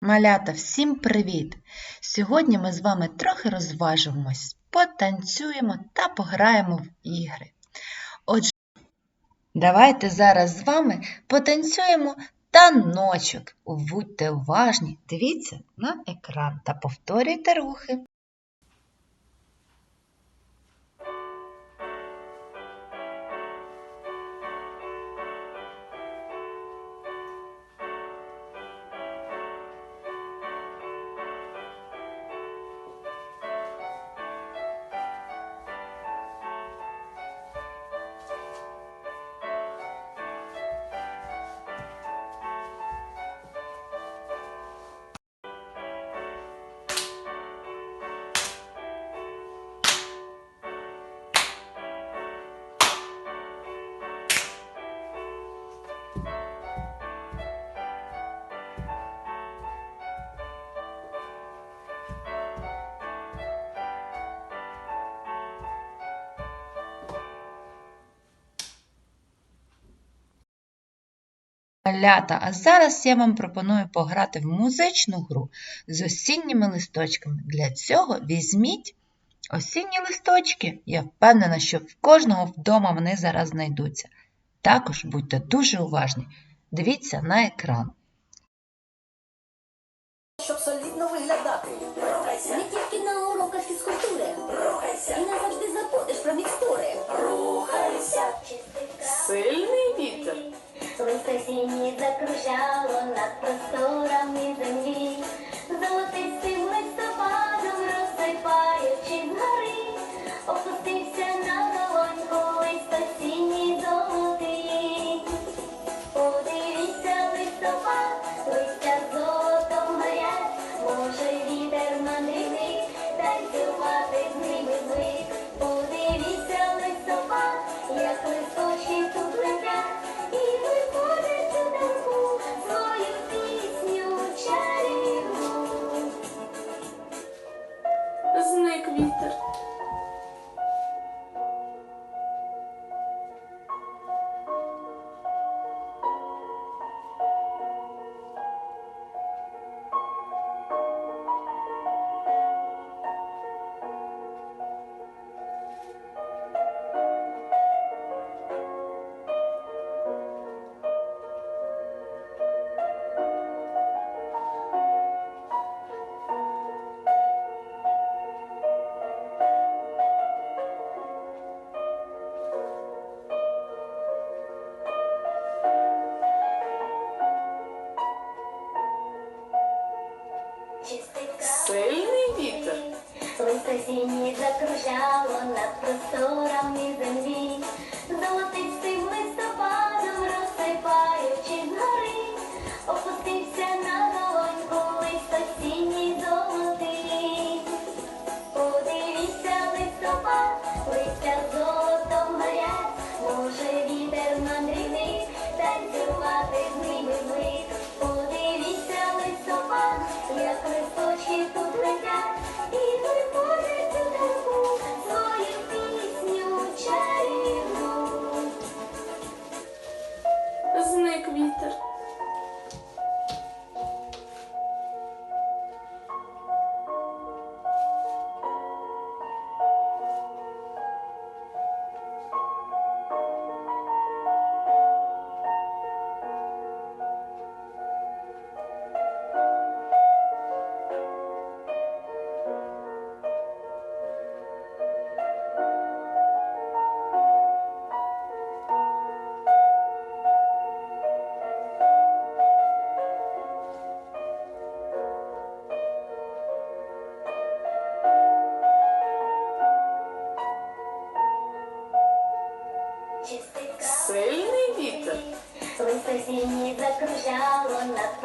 Малята, всім привіт! Сьогодні ми з вами трохи розважимось, потанцюємо та пограємо в ігри. Отже, давайте зараз з вами потанцюємо таночок. Будьте уважні, дивіться на екран та повторюйте рухи. Малята, а зараз я вам пропоную пограти в музичну гру з осінніми листочками. Для цього візьміть осінні листочки. Я впевнена, що в кожного вдома вони зараз знайдуться. Також будьте дуже уважні. Дивіться на екран. Щоб солідно виглядати. Рухайся, Не тільки на уроках фізкультури. рухайся, І назавжди забудеш про мікстури. рухайся. Сильний вітер. Сонце сіні закружало над просторами Сильний вітер. Сонце сіні закружало над просторами землі, золотистим сіні закружало над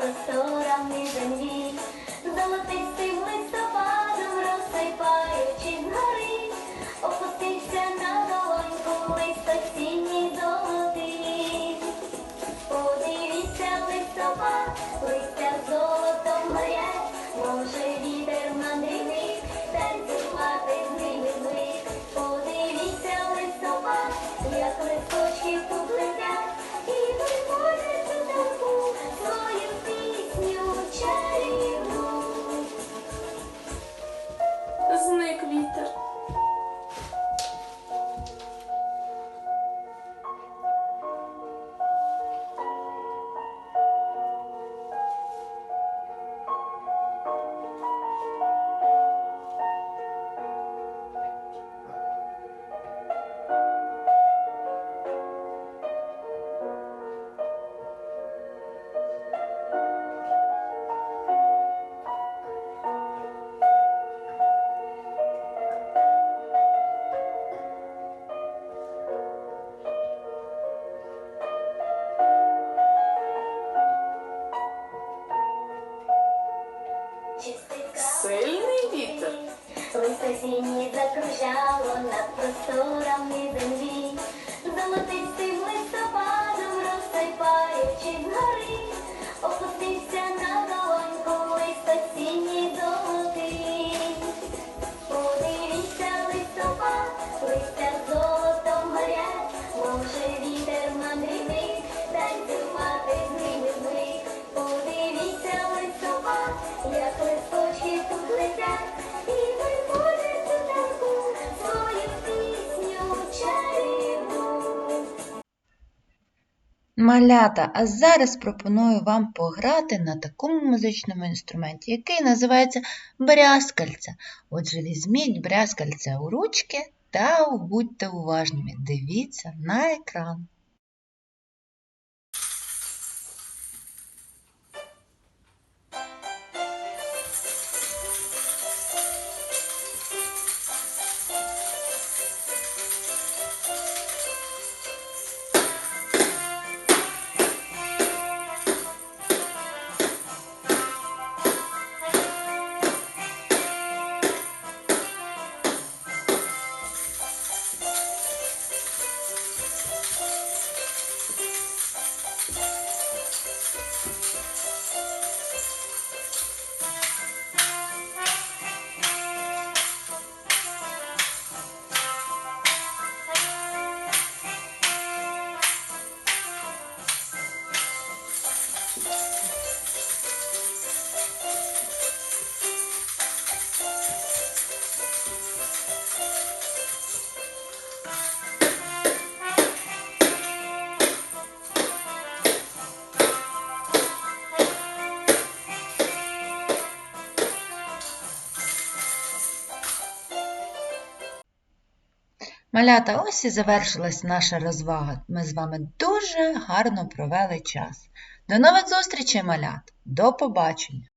синє закружало над просторами землі, золотистим листопадом розсипаючи згори, Малята, а зараз пропоную вам пограти на такому музичному інструменті, який називається брязкальця. Отже, візьміть брязкальця у ручки та будьте уважними. Дивіться на екран. Малята, ось і завершилась наша розвага. Ми з вами дуже гарно провели час. До нових зустрічей, малят! До побачення!